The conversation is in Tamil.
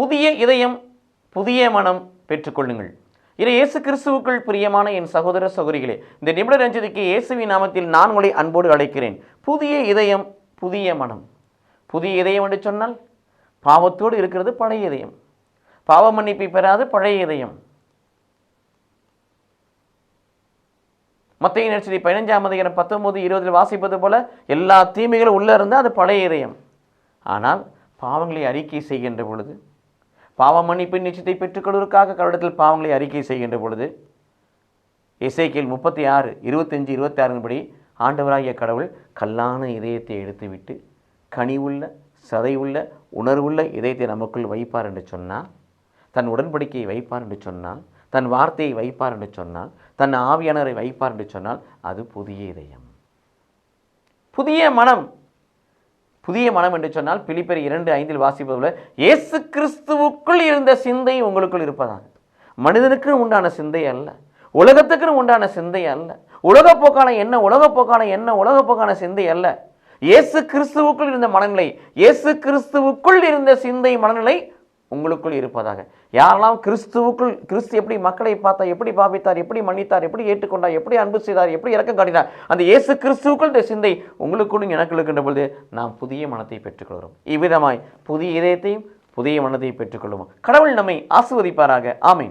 புதிய இதயம் புதிய மனம் பெற்றுக்கொள்ளுங்கள். இது இயேசு கிறிஸ்துவுக்குள் பிரியமான என் சகோதர சகோதரிகளே இந்த நிமிட ரஞ்சிதிக்கு இயேசுவின் நாமத்தில் நான் உங்களை அன்போடு அழைக்கிறேன். புதிய இதயம் புதிய மனம். புதிய இதயம் என்று சொன்னால் பாவத்தோடு இருக்கிறது பழைய இதயம். பாவ மன்னிப்பை பெறாது பழைய இதயம். மத்திய நடிச்சதி பதினஞ்சாம் அதிகாரம் பத்தொம்போது இருபதில் வாசிப்பது போல எல்லா தீமைகளும் உள்ளே இருந்தால் அது பழைய இதயம். ஆனால் பாவங்களை அறிக்கை செய்கின்ற பொழுது பாவ மன்னிப்பின் நிச்சயத்தை பெற்றுக்கொள்வதற்காக கருடத்தில் பாவங்களை அறிக்கை செய்கின்ற பொழுது இசைக்கில் முப்பத்தி ஆறு இருபத்தஞ்சு இருபத்தி ஆறின்படி ஆண்டவராகிய கடவுள் கல்லான இதயத்தை எடுத்துவிட்டு கனிவுள்ள சதையுள்ள உணர்வுள்ள இதயத்தை நமக்குள் வைப்பார் என்று சொன்னால் தன் உடன்படிக்கையை வைப்பார் என்று சொன்னால் தன் வார்த்தையை வைப்பார் என்று சொன்னால் தன் ஆவியானரை வைப்பார் என்று சொன்னால் அது புதிய இதயம். புதிய மனம் புதிய மனம் என்று சொன்னால் பிலிப்பர் இரண்டு ஐந்தில் வாசிப்பது போல இயேசு கிறிஸ்துவுக்குள் இருந்த சிந்தை உங்களுக்குள் இருப்பதாக மனிதனுக்கு உண்டான சிந்தை அல்ல. உலகத்துக்கு உண்டான சிந்தை அல்ல. உலகப்போக்கான என்ன உலகப்போக்கான என்ன உலகப்போக்கான சிந்தை அல்ல. இயேசு கிறிஸ்துவுக்குள் இருந்த மனநிலை இயேசு கிறிஸ்துவுக்குள் இருந்த சிந்தை மனநிலை உங்களுக்குள் இருப்பதாக. யாரெல்லாம் கிறிஸ்துவுக்குள் கிறிஸ்து எப்படி மக்களை பார்த்தா எப்படி பாவித்தார் எப்படி மன்னித்தார் எப்படி ஏற்றுக்கொண்டார் எப்படி அன்பு செய்தார் எப்படி இறக்கம் காட்டினார் அந்த இயேசு கிறிஸ்துவுக்குள் இந்த சிந்தை உங்களுக்குள்ளும் எனக்கு இருக்கின்ற பொழுது நாம் புதிய மனத்தை பெற்றுக்கொள்கிறோம். இவ்விதமாய் புதிய இதயத்தையும் புதிய மனதை பெற்றுக்கொள்வோம் கடவுள் நம்மை ஆசிர்வதிப்பாராக. ஆமீன்.